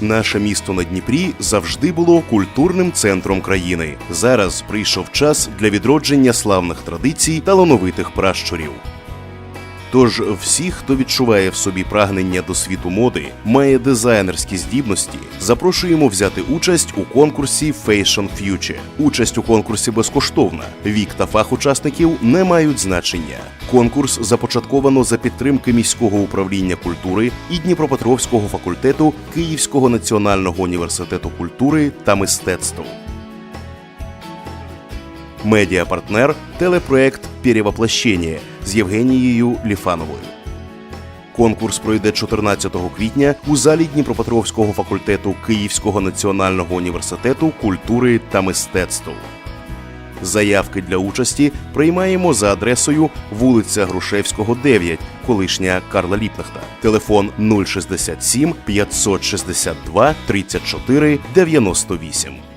Наше місто на Дніпрі завжди було культурним центром країни. Зараз прийшов час для відродження славних традицій талановитих пращурів. Тож всі, хто відчуває в собі прагнення до світу моди, має дизайнерські здібності, запрошуємо взяти участь у конкурсі Fashion Future. Участь у конкурсі безкоштовна. Вік та фах учасників не мають значення. Конкурс започатковано за підтримки міського управління культури і Дніпропетровського факультету Київського національного університету культури та мистецтв. Медіапартнер телепроект «Перевоплощення» з Євгенією Ліфановою. Конкурс пройде 14 квітня у залі Дніпропетровського факультету Київського національного університету культури та мистецтв. Заявки для участі приймаємо за адресою вулиця Грушевського, 9, колишня Карла Ліпнахта. Телефон 067 562 34 98.